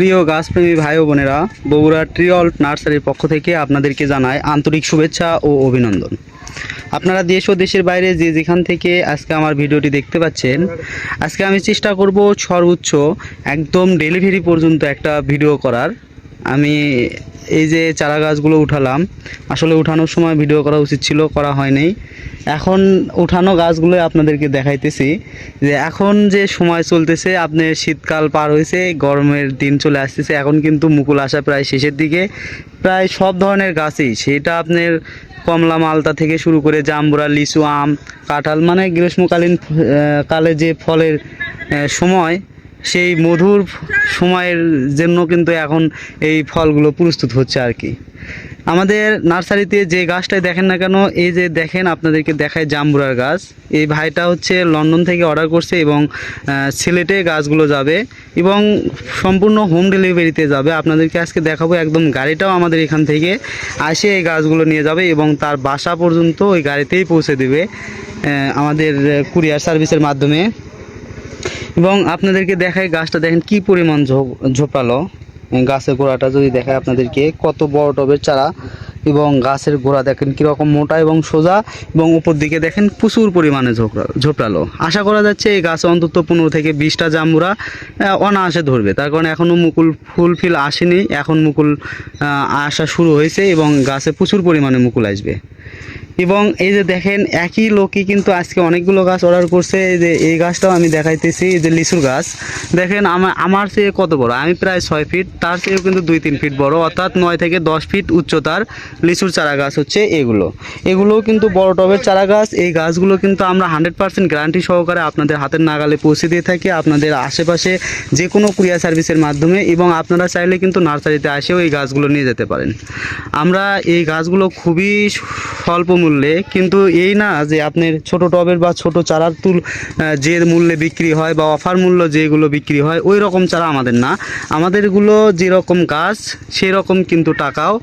প্রিয় গাছপ্রেমী ভাই বোনেরা বগুড়া ট্রিঅল নার্সারির পক্ষ থেকে আপনাদেরকে জানায় আন্তরিক শুভেচ্ছা ও অভিনন্দন। আপনারা দেশ ও দেশের বাইরে যে যেখান থেকে আজকে আমার ভিডিওটি দেখতে পাচ্ছেন, আজকে আমি চেষ্টা করব সর্বোচ্চ একদম ডেলিভারি পর্যন্ত একটা ভিডিও করার। আমি এই যে চারা গাছগুলো উঠালাম, আসলে উঠানোর সময় ভিডিও করা উচিত ছিল, করা হয়নি। এখন উঠানো গাছগুলো আপনাদেরকে দেখাইতেছি যে এখন যে সময় চলতেছে আপনার শীতকাল পার হয়েছে গরমের দিন চলে আসতেছে, এখন কিন্তু মুকুল আসা প্রায় শেষের দিকে। প্রায় সব ধরনের গাছই, সেটা আপনার কমলা মালতা থেকে শুরু করে জাম্বুরা, লিচু, আম, কাঁঠাল মানে গ্রীষ্মকালীন কালে যে ফলের সময় সেই মধুর সময়ের জন্য কিন্তু এখন এই ফলগুলো প্রস্তুত হচ্ছে আর কি। আমাদের নার্সারিতে যে গাছটাই দেখেন না কেন, এই যে দেখেন আপনাদেরকে দেখায় জাম্বুরার গাছ। এই ভাইটা হচ্ছে লন্ডন থেকে অর্ডার করছে এবং সিলেটে গাছগুলো যাবে এবং সম্পূর্ণ হোম ডেলিভারিতে যাবে। আপনাদেরকে আজকে দেখাবো একদম গাড়িটাও আমাদের এখান থেকে আসে এই গাছগুলো নিয়ে যাবে এবং তার বাসা পর্যন্ত ওই গাড়িতেই পৌঁছে দেবে আমাদের কুরিয়ার সার্ভিসের মাধ্যমে। এবং আপনাদেরকে দেখায় গাছটা, দেখেন কি পরিমাণ ঝোপ- ঝোপালো। গাছের গোড়াটা যদি দেখায় আপনাদেরকে, কত বড় টবের চারা এবং গাছের গোড়া দেখেন কীরকম মোটা এবং সোজা এবং উপর দিকে দেখেন প্রচুর পরিমাণে ঝোপড়া ঝোপড়ালো আশা করা যাচ্ছে এই গাছে অন্তত পনেরো থেকে বিশটা জাম্বুরা অনায়াসে ধরবে। তার কারণে এখনও মুকুল ফুল ফিল আসেনি। এখন মুকুল আসা শুরু হয়েছে এবং গাছে প্রচুর পরিমাণে মুকুল আসবে। এবং এই যে দেখেন, একই লোকই কিন্তু আজকে অনেকগুলো গাছ অর্ডার করছে। এই যে এই গাছটাও আমি দেখাইতেছি, এই যে লিচুর গাছ। দেখেন আমার আমার চেয়ে কত বড়? আমি প্রায় ছয় ফিট তার চেয়েও কিন্তু দুই তিন ফিট বড়। অর্থাৎ নয় থেকে দশ ফিট উচ্চতার লিচুর চারা গাছ হচ্ছে এগুলো। এগুলোও কিন্তু বড় টবের চারা গাছ। এই গাছগুলো কিন্তু আমরা হান্ড্রেড পার্সেন্ট গ্যারান্টি সহকারে আপনাদের হাতের নাগালে পৌঁছে দিয়ে থাকি, আপনাদের আশেপাশে যে কোনো কুরিয়ার সার্ভিসের মাধ্যমে এবং আপনারা চাইলে কিন্তু নার্সারিতে আসেও এই গাছগুলো নিয়ে যেতে পারেন। আমরা এই গাছগুলো খুবই স্বল্প মূল্যে কিন্তু এই না যে আপনার ছোট টবের বা ছোট চারার তুল যে মূল্যে বিক্রি হয় বা অফার মূল্য যেগুলো বিক্রি হয়, ওই রকম চারা আমাদের না। আমাদেরগুলো যেরকম গাছ, সেরকম কিন্তু টাকাও।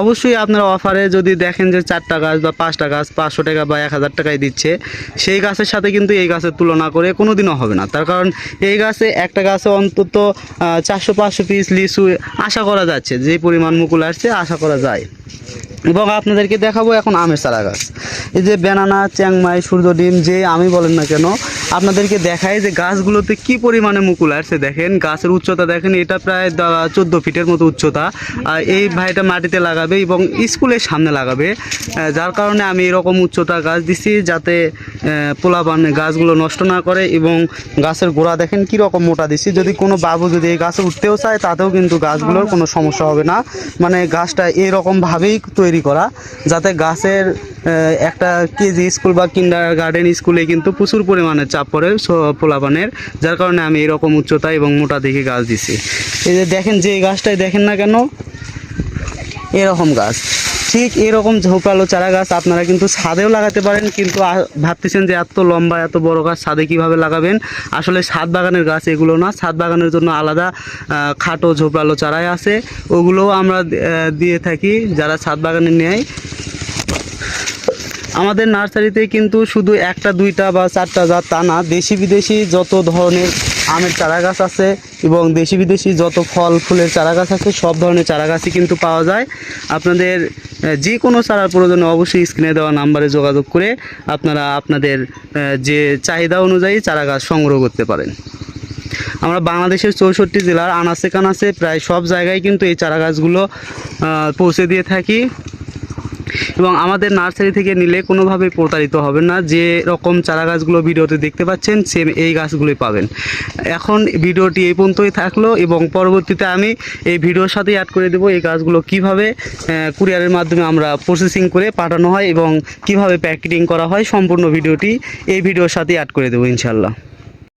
অবশ্যই আপনারা অফারে যদি দেখেন যে চারটা গাছ বা পাঁচটা গাছ পাঁচশো টাকা বা এক হাজার টাকায় দিচ্ছে, সেই গাছের সাথে কিন্তু এই গাছের তুলনা করে কোনো দিনও হবে না। তার কারণ এই গাছে একটা গাছে অন্তত চারশো পাঁচশো পিস লিচু আশা করা যাচ্ছে, যে পরিমাণ মুকুল আসছে আশা করা যায়। এবং আপনাদেরকে দেখাবো এখন আমের চারা গাছ। এই যে বেনানা চ্যাংমাই সূর্য ডিম, যে আমি বলেন না কেন, আপনাদেরকে দেখাই যে গাছগুলোতে কি পরিমাণে মুকুল আসছে দেখেন। গাছের উচ্চতা দেখেন, এটা প্রায় চোদ্দ ফিটের মতো উচ্চতা। আর এই ভাইটা মাটিতে লাগাবে এবং স্কুলের সামনে লাগাবে। যার কারণে আমি এরকম উচ্চতা গাছ দিছি যাতে পোলাপান গাছগুলো নষ্ট না করে এবং গাছের গোড়া দেখেন কি রকম মোটা দিছি। যদি কোনো বাবু যদি এই গাছে উঠতেও চায়, তাতেও কিন্তু গাছগুলোর কোনো সমস্যা হবে না। মানে গাছটা এরকমভাবেই তৈরি করা, যাতে গাছের একটা কেজি স্কুল বা কিন্ডার গার্ডেন স্কুলে কিন্তু প্রচুর পরিমাণে চাপ পড়ে পোলাপানের, যার কারণে আমি এরকম উচ্চতা এবং মোটা দেখে গাছ দিছি। এই যে দেখেন যে গাছটাই দেখেন না কেন, এরকম গাছ। ঠিক এরকম ঝোপালো চারা গাছ আপনারা কিন্তু ছাদেও লাগাতে পারেন, কিন্তু ভাবতেছেন যে এত লম্বা, এত বড় গাছ ছাদে কীভাবে লাগাবেন? আসলে ছাদ বাগানের গাছ এগুলো না, ছাদ বাগানের জন্য আলাদা খাটো ঝোপালো চারাই আছে। ওগুলোও আমরা দিয়ে থাকি যারা ছাদ বাগানে নেয়। আমাদের নার্সারিতে কিন্তু শুধু একটা, দুইটা বা চারটা জাত তা না দেশি বিদেশি যত ধরনের আমের চারা গাছ আছে এবং দেশি বিদেশি যত ফল, ফুলের চারা গাছ আছে, সব ধরনের চারা গাছই কিন্তু পাওয়া যায়। আপনাদের যে কোনো চারার প্রয়োজনে অবশ্যই স্ক্রিনে দেওয়া নাম্বারে যোগাযোগ করে আপনারা আপনাদের যে চাহিদা অনুযায়ী চারা গাছ সংগ্রহ করতে পারেন। আমরা বাংলাদেশের চৌষট্টি জেলার আনাচে কানাচে প্রায় সব জায়গায় কিন্তু এই চারা গাছগুলো পৌঁছে দিয়ে থাকি। এবং আমাদের নার্সারি থেকে নিলে কোনোভাবে প্রতারিত হবে না। যে রকম চারা গাছগুলো ভিডিওতে দেখতে পাচ্ছেন সেম এই গাছগুলোই পাবেন। এখন ভিডিওটি এই পর্যন্তই থাকল এবং পরবর্তীতে আমি এই ভিডিওর সাথে অ্যাড করে দেবো এই গাছগুলো কীভাবে কুরিয়ারের মাধ্যমে আমরা প্রসেসিং করে পাঠানো হয় এবং কীভাবে প্যাকেটিং করা হয়। সম্পূর্ণ ভিডিওটি এই ভিডিওর সাথে অ্যাড করে দেবো ইনশাল্লাহ